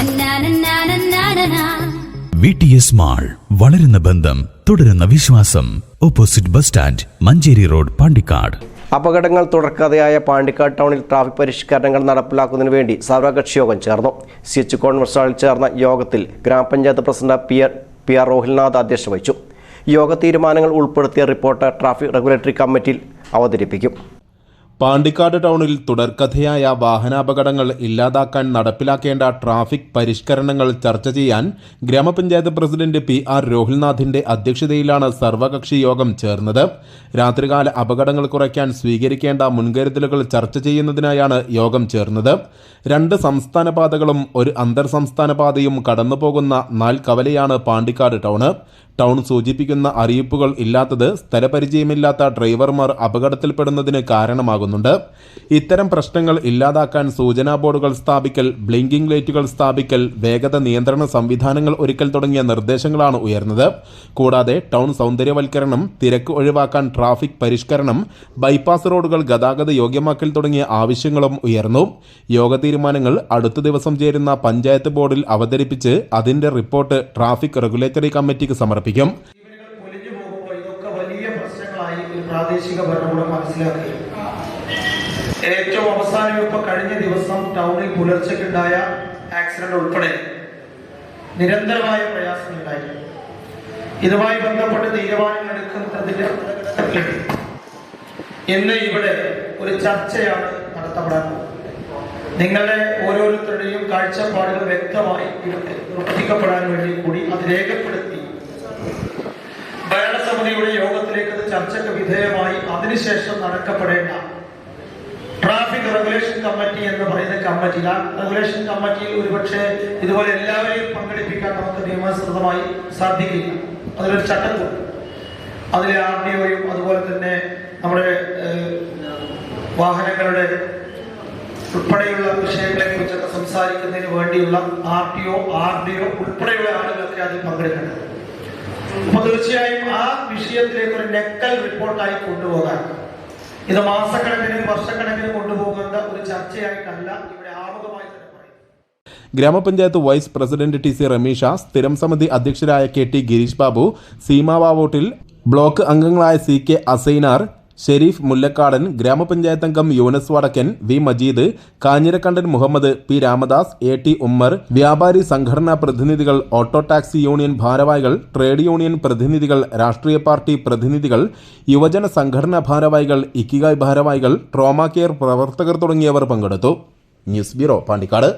നന്നാനന്നാനന്നാനനാ. V T S mall വളരുന്ന ബന്ധം തുടരുന്ന വിശ്വാസം. Opposite bus stand Manjeri road Pandikkad. അപകടങ്ങൾ തുടർക്കഥയായ പാണ്ടിക്കാട് ടൗണിൽ ട്രാഫിക് പരിഷ്കരണങ്ങൾ നടപ്പിലാക്കുന്നതിന് വേണ്ടി സർവകക്ഷി യോഗം ചേർന്നു. സി എച്ച് കോൺഗ്രസ് ഹാളിൽ ചേർന്ന യോഗത്തിൽ ഗ്രാമപഞ്ചായത്ത് president P R P R Rohilnath അധ്യക്ഷത വഹിച്ചു. യോഗ തീരുമാനങ്ങൾ ഉൾപ്പെടുത്തിയ റിപ്പോർട്ട് ട്രാഫിക് റെഗുലേറ്ററി കമ്മിറ്റിയിൽ അവതരിപ്പിക്കും. പാണ്ടിക്കാട് ടൗണിൽ തുടർക്കഥയായ വാഹനാപകടങ്ങൾ ഇല്ലാതാക്കാൻ നടപ്പിലാക്കേണ്ട ട്രാഫിക് പരിഷ്കരണങ്ങൾ ചർച്ച ചെയ്യാൻ ഗ്രാമപഞ്ചായത്ത് പ്രസിഡന്റ് പി ആർ രോഹിൽനാഥിന്റെ അധ്യക്ഷതയിലാണ് സർവകക്ഷി യോഗം ചേർന്നത്. രാത്രികാല അപകടങ്ങൾ കുറയ്ക്കാൻ സ്വീകരിക്കേണ്ട മുൻകരുതലുകൾ ചർച്ച ചെയ്യുന്നതിനായാണ് യോഗം ചേർന്നത്. രണ്ട് സംസ്ഥാന പാതകളും ഒരു അന്തർ സംസ്ഥാന പാതയും കടന്നുപോകുന്ന നാൽ കവലയാണ് പാണ്ടിക്കാട് ടൗണ്. ടൗൺ സൂചിപ്പിക്കുന്ന അറിയിപ്പുകൾ ഇല്ലാത്തത് സ്ഥലപരിചയമില്ലാത്ത ഡ്രൈവർമാർ അപകടത്തിൽപ്പെടുന്നതിന് കാരണമാകുന്നുണ്ട് ഇത്തരം പ്രശ്നങ്ങൾ ഇല്ലാതാക്കാൻ സൂചനാ ബോർഡുകൾ സ്ഥാപിക്കൽ ബ്ലിങ്കിംഗ് ലൈറ്റുകൾ സ്ഥാപിക്കൽ വേഗത നിയന്ത്രണ സംവിധാനങ്ങൾ ഒരുക്കൽ തുടങ്ങിയ നിർദ്ദേശങ്ങളാണ് ഉയർന്നത്. കൂടാതെ ടൗൺ സൗന്ദര്യവൽക്കരണം തിരക്ക് ഒഴിവാക്കാൻ ട്രാഫിക് പരിഷ്കരണം ബൈപ്പാസ് റോഡുകൾ ഗതാഗത യോഗ്യമാക്കൽ തുടങ്ങിയ ആവശ്യങ്ങളും ഉയർന്നു. യോഗ തീരുമാനങ്ങൾ അടുത്ത ദിവസം ചേരുന്ന പഞ്ചായത്ത് ബോർഡിൽ അവതരിപ്പിച്ച് അതിന്റെ റിപ്പോർട്ട് ട്രാഫിക് റെഗുലേറ്ററി കമ്മിറ്റിക്ക് സമർപ്പിക്കും. പ്രാദേശിക ഭരണകൂടം മനസ്സിലാക്കി. ഏറ്റവും അവസാനം ഇപ്പൊ കഴിഞ്ഞ ദിവസം ടൗണിൽ പുലർച്ചയ്ക്കുണ്ടായ ആക്സിഡന്റ് ഉൾപ്പെടെ നിരന്തരമായ പ്രയാസങ്ങളുണ്ടായി ഇതുമായി ബന്ധപ്പെട്ട് തീരുമാനങ്ങൾ എടുക്കുന്നതിന്റെ ഇന്ന് ഇവിടെ ഒരു ചർച്ചയാണ് നടത്തപ്പെടാൻ നിങ്ങളുടെ ഓരോരുത്തരുടെയും കാഴ്ചപ്പാടുകൾ വ്യക്തമായി ഇവിടെ വേണ്ടി കൂടി അത് രേഖപ്പെടുത്തി. ഭരണസമിതിയുടെ യോഗത്തിലേക്ക് ചർച്ചയ്ക്ക് വിധേയമായി അതിനുശേഷം നടക്കപ്പെടേണ്ട ട്രാഫിക് റെഗുലേഷൻ കമ്മിറ്റി എന്ന് പറയുന്ന കമ്മിറ്റി ആ റെഗുലേഷൻ കമ്മിറ്റിയിൽ ഒരുപക്ഷെ ഇതുപോലെ എല്ലാവരെയും പങ്കെടുപ്പിക്കാൻ നമുക്ക് നിയമാനുസൃതമായി സാധിക്കില്ല. അതിലൊരു ചട്ടക്കൂട്. അതിലെ ആർ ഡി ഒയും അതുപോലെ തന്നെ നമ്മുടെ വാഹനങ്ങളുടെ ഉൾപ്പെടെയുള്ള വിഷയങ്ങളെ കുറിച്ചൊക്കെ സംസാരിക്കുന്നതിന് വേണ്ടിയുള്ള R T O R D O ഉൾപ്പെടെയുള്ള ആളുകളൊക്കെ അതിൽ പങ്കെടുക്കേണ്ടത് അപ്പൊ തീർച്ചയായും ആ വിഷയത്തിലേക്ക് ഒരു നെക്കൽ റിപ്പോർട്ടായി കൊണ്ടുപോകാൻ ഇത് മാസക്കണക്കിന് വർഷക്കണക്കിന് കൊണ്ടുപോകേണ്ട ഒരു ചർച്ചയായിട്ടല്ല ഇവിടെ ആമുഖമായി ഗ്രാമപഞ്ചായത്ത് vice president T C Rameesha സ്ഥിരം സമിതി അധ്യക്ഷരായ കെ ടി ഗിരീഷ് ബാബു സീമാവാവോട്ടിൽ ബ്ലോക്ക് അംഗങ്ങളായ സി കെ അസൈനാർ ഷെരീഫ് മുല്ലക്കാടൻ ഗ്രാമപഞ്ചായത്ത് അംഗം Yunus Vadakkan V Majeed Kanjirakkandan Muhammad P Ramadas A T Ummer വ്യാപാരി സംഘടനാ പ്രതിനിധികൾ ഓട്ടോ ടാക്സി യൂണിയൻ ഭാരവാഹികൾ ട്രേഡ് യൂണിയൻ പ്രതിനിധികൾ രാഷ്ട്രീയ പാർട്ടി പ്രതിനിധികൾ യുവജന സംഘടനാ ഭാരവാഹികൾ ഇക്കിഗായ് ഭാരവാഹികൾ ട്രോമ കെയർ പ്രവർത്തകർ തുടങ്ങിയവർ പങ്കെടുത്തു. News bureau Pandikkad.